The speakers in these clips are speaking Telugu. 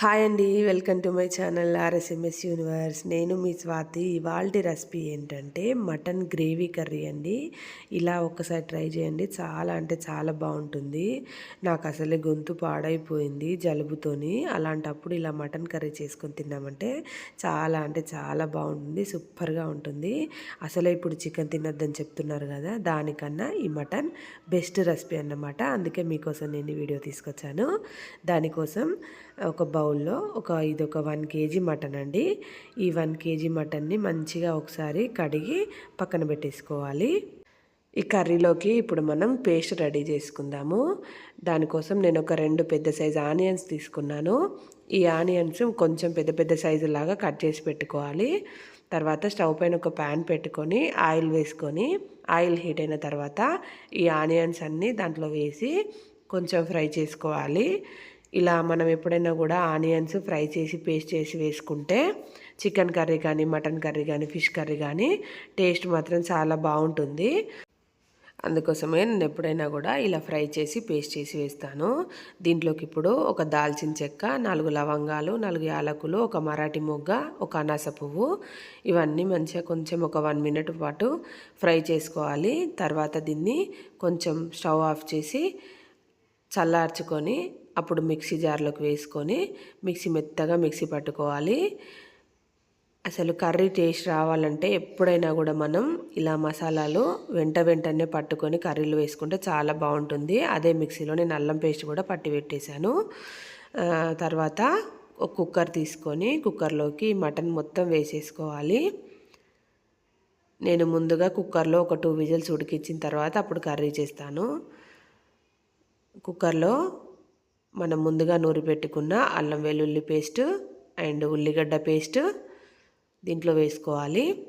హాయ్ అండి welcome to my channel RSMS universe. నేను మీ స్వాతి. ఇవాళ రెసిపీ ఏంటంటే మటన్ గ్రేవీ కర్రీ అండి. ఇలా ఒక్కసారి ట్రై చేయండి. చాలా అంటే చాలా బాగుంటుంది. నాకు అసలే గొంతు పాడైపోయింది జలుబుతోని. అలాంటప్పుడు ఇలా మటన్ కర్రీ చేసుకొని తిన్నామంటే చాలా అంటే చాలా బాగుంటుంది సూపర్గా ఉంటుంది. అసలే ఇప్పుడు చికెన్ తినొద్దని చెప్తున్నారు కదా దానికన్నా ఈ మటన్ బెస్ట్ రెసిపీ అన్నమాట. అందుకే మీకోసం నేను వీడియో తీసుకొచ్చాను. దానికోసం ఒక బౌల్లో ఒక ఇది ఒక వన్ కేజీ మటన్ అండి. ఈ వన్ కేజీ మటన్ని మంచిగా ఒకసారి కడిగి పక్కన పెట్టేసుకోవాలి. ఈ కర్రీలోకి ఇప్పుడు మనం పేస్ట్ రెడీ చేసుకుందాము. దానికోసం నేను ఒక రెండు పెద్ద సైజు ఆనియన్స్ తీసుకున్నాను. ఈ ఆనియన్స్ కొంచెం పెద్ద పెద్ద సైజు లాగా కట్ చేసి పెట్టుకోవాలి. తర్వాత స్టవ్ పైన ఒక ప్యాన్ పెట్టుకొని ఆయిల్ వేసుకొని ఆయిల్ హీట్ అయిన తర్వాత ఈ ఆనియన్స్ అన్నీ దాంట్లో వేసి కొంచెం ఫ్రై చేసుకోవాలి. ఇలా మనం ఎప్పుడైనా కూడా ఆనియన్స్ ఫ్రై చేసి పేస్ట్ చేసి వేసుకుంటే చికెన్ కర్రీ కానీ మటన్ కర్రీ కానీ ఫిష్ కర్రీ కానీ టేస్ట్ మాత్రం చాలా బాగుంటుంది. అందుకోసమే నేను ఎప్పుడైనా కూడా ఇలా ఫ్రై చేసి పేస్ట్ చేసి వేస్తాను. దీంట్లోకి ఇప్పుడు ఒక దాల్చిన చెక్క నాలుగు లవంగాలు నాలుగు యాలకులు ఒక మరాఠీ మొగ్గ ఒక అనాస పువ్వు. ఇవన్నీ మంచిగా కొంచెం ఒక వన్ మినిట్ పాటు ఫ్రై చేసుకోవాలి. తర్వాత దీన్ని కొంచెం స్టవ్ ఆఫ్ చేసి చల్లార్చుకొని అప్పుడు మిక్సీ జార్లోకి వేసుకొని మిక్సీ మెత్తగా మిక్సీ పట్టుకోవాలి. అసలు కర్రీ టేస్ట్ రావాలంటే ఎప్పుడైనా కూడా మనం ఇలా మసాలాలు వెంట వెంటనే పట్టుకొని కర్రీలు వేసుకుంటే చాలా బాగుంటుంది. అదే మిక్సీలో నేను అల్లం పేస్ట్ కూడా పట్టి పెట్టేశాను. తర్వాత ఒక కుక్కర్ తీసుకొని కుక్కర్లోకి మటన్ మొత్తం వేసేసుకోవాలి. నేను ముందుగా కుక్కర్లో ఒక టూ విజిల్స్ ఉడికించిన తర్వాత అప్పుడు కర్రీ చేస్తాను. కుక్కర్లో మనం ముందుగా నూరి పెట్టుకున్న అల్లం వెల్లుల్లి పేస్ట్ అండ్ ఉల్లిగడ్డ పేస్ట్ దీంట్లో వేసుకోవాలి.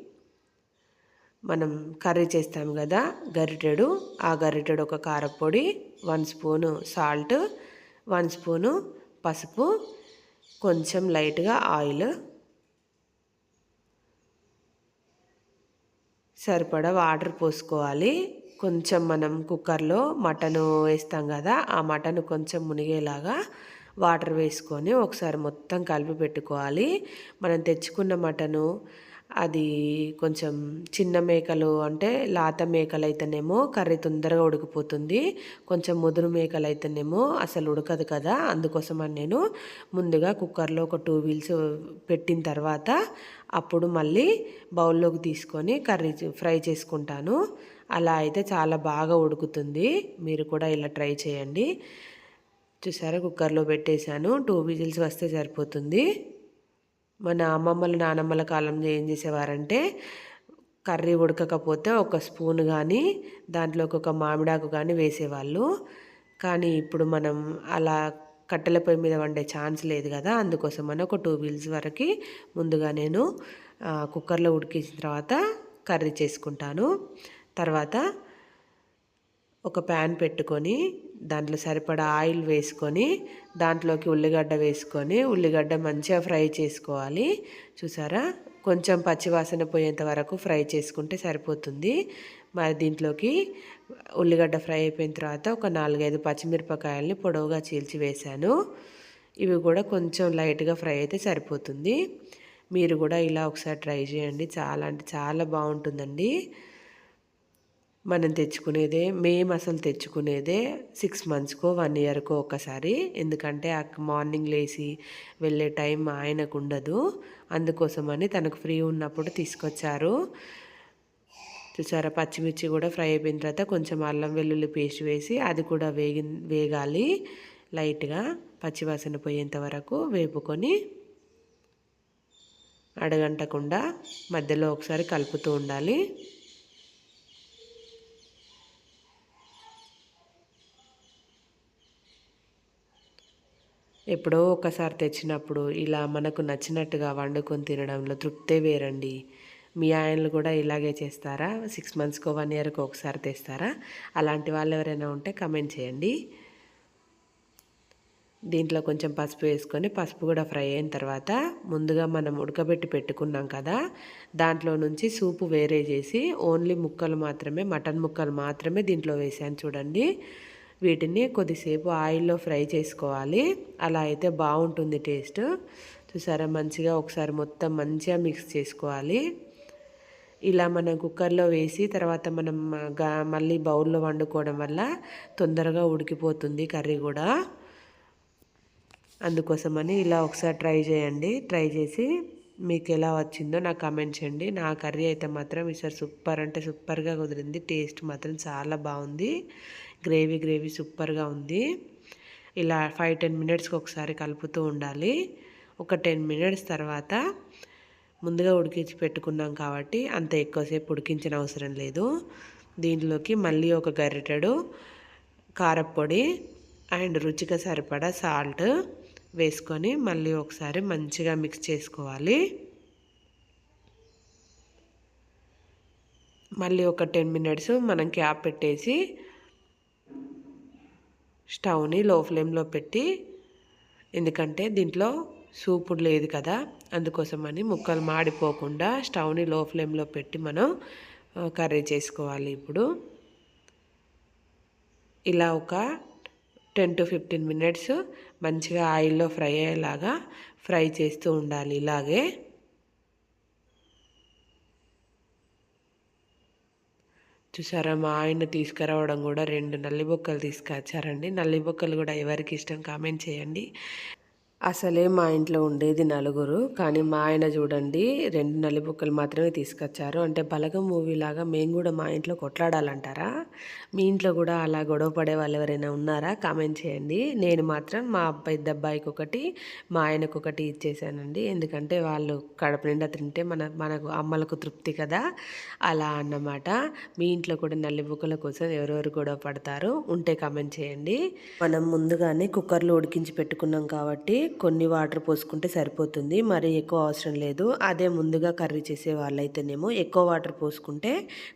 మనం కర్రీ చేస్తాం కదా గరిటెడు. ఆ గరిటెడు ఒక కారపొడి one spoon salt one spoon పసుపు కొంచెం లైట్గా ఆయిల్. సరిపడా వాటర్ పోసుకోవాలి. కొంచెం మనం కుక్కర్లో మటను వేస్తాం కదా ఆ మటన్ కొంచెం మునిగేలాగా వాటర్ వేసుకొని ఒకసారి మొత్తం కలిపి పెట్టుకోవాలి. మనం తెచ్చుకున్న మటను అది కొంచెం చిన్న మేకలు అంటే లాత మేకలు అయితేనేమో కర్రీ తొందరగా ఉడికిపోతుంది కొంచెం ముదురు మేకలు అయితేనేమో అసలు ఉడకదు కదా అందుకోసం అని నేను ముందుగా కుక్కర్లో ఒక టూ వీల్స్ పెట్టిన తర్వాత అప్పుడు మళ్ళీ బౌల్లోకి తీసుకొని కర్రీ ఫ్రై చేసుకుంటాను. అలా అయితే చాలా బాగా ఉడుకుతుంది. మీరు కూడా ఇలా ట్రై చేయండి. చూసారా? కుక్కర్లో పెట్టేశాను. టూ విజిల్స్ వస్తే సరిపోతుంది. మన అమ్మమ్మల నానమ్మల కాలంలో ఏం చేసేవారంటే కర్రీ ఉడకకపోతే ఒక స్పూన్ కానీ దాంట్లోకి ఒక మామిడాకు కానీ వేసేవాళ్ళు. కానీ ఇప్పుడు మనం అలా కట్టెల పొయ్యి మీద వండే ఛాన్స్ లేదు కదా! అందుకోసం అని ఒక టూ వీల్స్ వరకు ముందుగా నేను కుక్కర్లో ఉడికించిన తర్వాత కర్రీ చేసుకుంటాను. తర్వాత ఒక ప్యాన్ పెట్టుకొని దాంట్లో సరిపడా ఆయిల్ వేసుకొని దాంట్లోకి ఉల్లిగడ్డ వేసుకొని ఉల్లిగడ్డ మంచిగా ఫ్రై చేసుకోవాలి. చూసారా? కొంచెం పచ్చివాసన పోయేంత వరకు ఫ్రై చేసుకుంటే సరిపోతుంది. మరి దీంట్లోకి ఉల్లిగడ్డ ఫ్రై అయిపోయిన తర్వాత ఒక నాలుగైదు పచ్చిమిరపకాయలని పొడవుగా చీల్చి వేశాను. ఇవి కూడా కొంచెం లైట్గా ఫ్రై అయితే సరిపోతుంది. మీరు కూడా ఇలా ఒకసారి ట్రై చేయండి. చాలా అంటే చాలా బాగుంటుందండి. మనం తెచ్చుకునేదే మేము అసలు తెచ్చుకునేదే సిక్స్ మంత్స్కో వన్ ఇయర్కో ఒకసారి ఎందుకంటే మార్నింగ్ లేచి వెళ్ళే టైం ఆయనకు ఉండదు అందుకోసమని తనకు ఫ్రీ ఉన్నప్పుడు తీసుకొచ్చారు. చూసారా? పచ్చిమిర్చి కూడా ఫ్రై అయిపోయిన తర్వాత కొంచెం అల్లం వెల్లుల్లి పేస్ట్ వేసి అది కూడా వేగి వేగాలి. లైట్గా పచ్చివాసన పోయేంత వరకు వేపుకొని అడగంటకుండా మధ్యలో ఒకసారి కలుపుతూ ఉండాలి. ఎప్పుడో ఒకసారి తెచ్చినప్పుడు ఇలా మనకు నచ్చినట్టుగా వండుకొని తినడంలో తృప్తే వేరండి. మీ ఆయనలు కూడా ఇలాగే చేస్తారా? సిక్స్ మంత్స్కో వన్ ఇయర్కో ఒకసారి తెస్తారా? అలాంటి వాళ్ళు ఎవరైనా ఉంటే కమెంట్ చేయండి. దీంట్లో కొంచెం పసుపు వేసుకొని పసుపు కూడా ఫ్రై అయిన తర్వాత ముందుగా మనం ఉడకబెట్టి పెట్టుకున్నాం కదా దాంట్లో నుంచి సూపు వేరే చేసి ఓన్లీ ముక్కలు మాత్రమే మటన్ ముక్కలు మాత్రమే దీంట్లో వేసాను చూడండి. వీటిని కొద్దిసేపు ఆయిల్లో ఫ్రై చేసుకోవాలి. అలా అయితే బాగుంటుంది టేస్ట్. చూసారా మంచిగా ఒకసారి మొత్తం మంచిగా మిక్స్ చేసుకోవాలి. ఇలా మనం కుక్కర్లో వేసి తర్వాత మనం మళ్ళీ బౌల్లో వండుకోవడం వల్ల తొందరగా ఉడికిపోతుంది కర్రీ కూడా. అందుకోసమని ఇలా ఒకసారి ట్రై చేయండి. ట్రై చేసి మీకు ఎలా వచ్చిందో నాకు కమెంట్ చేయండి. నా కర్రీ అయితే మాత్రం ఈసారి సూపర్ అంటే సూపర్గా కుదిరింది. టేస్ట్ మాత్రం చాలా బాగుంది. గ్రేవీ గ్రేవీ సూపర్గా ఉంది. ఇలా ఫైవ్ టెన్ మినిట్స్కి ఒకసారి కలుపుతూ ఉండాలి. ఒక టెన్ మినిట్స్ తర్వాత ముందుగా ఉడికించి పెట్టుకున్నాం కాబట్టి అంత ఎక్కువసేపు ఉడికించిన అవసరం లేదు. దీంట్లోకి మళ్ళీ ఒక గరిటెడు కారపొడి అండ్ రుచిగా సరిపడా సాల్ట్ వేసుకొని మళ్ళీ ఒకసారి మంచిగా మిక్స్ చేసుకోవాలి. మళ్ళీ ఒక టెన్ మినిట్స్ మనం క్యాప్ పెట్టేసి స్టవ్ని లో ఫ్లేమ్లో పెట్టి ఎందుకంటే దీంట్లో సూపు లేదు కదా అందుకోసమని ముక్కలు మాడిపోకుండా స్టవ్ని లో ఫ్లేమ్లో పెట్టి మనం కర్రీ చేసుకోవాలి ఇప్పుడు. ఇలా ఒక టెన్ టు ఫిఫ్టీన్ మినిట్స్ మంచిగా ఆయిల్లో ఫ్రై అయ్యేలాగా ఫ్రై చేస్తూ ఉండాలి ఇలాగే. చూసారా మా ఆయన తీసుకురావడం కూడా రెండు నల్లి బొక్కలు తీసుకొచ్చారండి. నల్లి బొక్కలు కూడా ఎవరికి ఇష్టం కామెంట్ చేయండి. అసలే మా ఇంట్లో ఉండేది నలుగురు కానీ మా ఆయన చూడండి రెండు నలిబుక్కలు మాత్రమే తీసుకొచ్చారు. అంటే బలగం మూవీ లాగా మేము కూడా మా ఇంట్లో కొట్లాడాలంటారా? మీ ఇంట్లో కూడా అలా గొడవ పడే వాళ్ళు ఎవరైనా ఉన్నారా? కామెంట్ చేయండి. నేను మాత్రం మా అబ్బాయి అబ్బాయికి ఒకటి మా ఆయనకు ఒకటి ఇచ్చేసానండి. ఎందుకంటే వాళ్ళు కడప నిండా తింటే మన మనకు అమ్మలకు తృప్తి కదా. అలా అన్నమాట. మీ ఇంట్లో కూడా నల్లిబుక్కల కోసం ఎవరెవరు గొడవ పడతారు? ఉంటే కామెంట్ చేయండి. మనం ముందుగానే కుక్కర్లో ఉడికించి పెట్టుకున్నాం కాబట్టి కొన్ని వాటర్ పోసుకుంటే సరిపోతుంది. మరి ఎక్కువ అవసరం లేదు. అదే ముందుగా కర్రీ చేసే వాళ్ళైతేనేమో ఎక్కువ వాటర్ పోసుకుంటే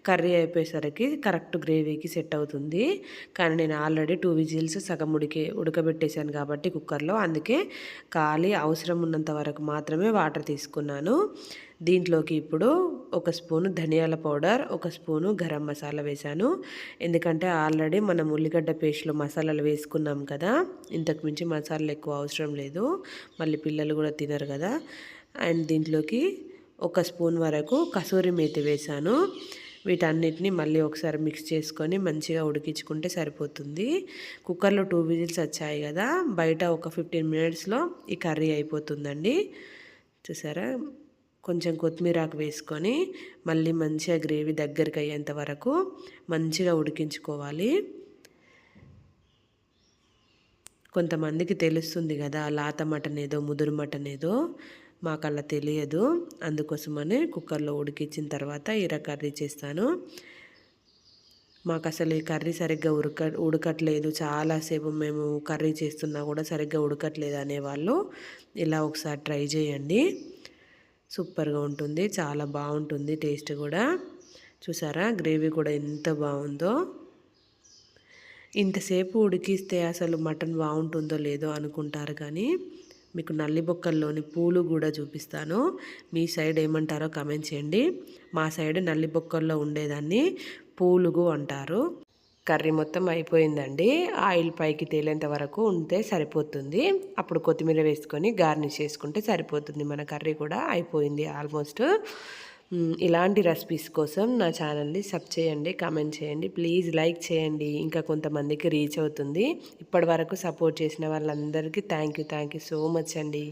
కర్రీ అయిపోయేసరికి కరెక్ట్ గ్రేవీకి సెట్ అవుతుంది. కానీ నేను ఆల్రెడీ టూ విజిల్స్ సగం ఉడికి ఉడకబెట్టేశాను కాబట్టి కుక్కర్లో. అందుకే ఖాళీ అవసరం ఉన్నంత వరకు మాత్రమే వాటర్ తీసుకున్నాను. దీంట్లోకి ఇప్పుడు ఒక స్పూను ధనియాల పౌడర్ ఒక స్పూను గరం మసాలా వేశాను. ఎందుకంటే ఆల్రెడీ మనం ఉల్లిగడ్డ పేస్ట్లో మసాలాలు వేసుకున్నాం కదా ఇంతకు మించి మసాలాలు ఎక్కువ అవసరం లేదు. మళ్ళీ పిల్లలు కూడా తినరు కదా. అండ్ దీంట్లోకి ఒక స్పూన్ వరకు కసూరి మేతి వేశాను. వీటన్నిటిని మళ్ళీ ఒకసారి మిక్స్ చేసుకొని మంచిగా ఉడికించుకుంటే సరిపోతుంది. కుక్కర్లో టూ విజిల్స్ వచ్చాయి కదా బయట ఒక ఫిఫ్టీన్ మినిట్స్లో ఈ కర్రీ అయిపోతుందండి. చూసారా? కొంచెం కొత్తిమీరాకు వేసుకొని మళ్ళీ మంచిగా గ్రేవీ దగ్గరికి అయ్యేంత వరకు మంచిగా ఉడికించుకోవాలి. కొంతమందికి తెలుస్తుంది కదా లాత మటన్ ఏదో ముదురు మటన్ ఏదో. మాకు అలా తెలియదు. అందుకోసమని కుక్కర్లో ఉడికించిన తర్వాత ఇర కర్రీ చేస్తాను. మాకు అసలు ఈ కర్రీ సరిగ్గా ఉడక ఉడకట్లేదు. చాలాసేపు మేము కర్రీ చేస్తున్నా కూడా సరిగ్గా ఉడకట్లేదు అనేవాళ్ళు ఇలా ఒకసారి ట్రై చేయండి. సూపర్గా ఉంటుంది. చాలా బాగుంటుంది టేస్ట్ కూడా. చూసారా? గ్రేవీ కూడా ఎంత బాగుందో. ఇంతసేపు ఉడికిస్తే అసలు మటన్ బాగుంటుందో లేదో అనుకుంటారు కానీ మీకు నల్లి బొక్కల్లోని పూలు కూడా చూపిస్తాను. మీ సైడ్ ఏమంటారో కమెంట్ చేయండి. మా సైడ్ నల్లి బొక్కల్లో ఉండేదాన్ని పూలుగు అంటారు. కర్రీ మొత్తం అయిపోయిందండి. ఆయిల్ పైకి తేలేంత వరకు ఉంటే సరిపోతుంది. అప్పుడు కొత్తిమీర వేసుకొని గార్నిష్ చేసుకుంటే సరిపోతుంది. మన కర్రీ కూడా అయిపోయింది ఆల్మోస్ట్. ఇలాంటి రెసిపీస్ కోసం నా ఛానల్ని సబ్ చేయండి కామెంట్ చేయండి. ప్లీజ్ లైక్ చేయండి. ఇంకా కొంతమందికి రీచ్ అవుతుంది. ఇప్పటి వరకు సపోర్ట్ చేసిన వాళ్ళందరికీ thank you thank you so much అండి.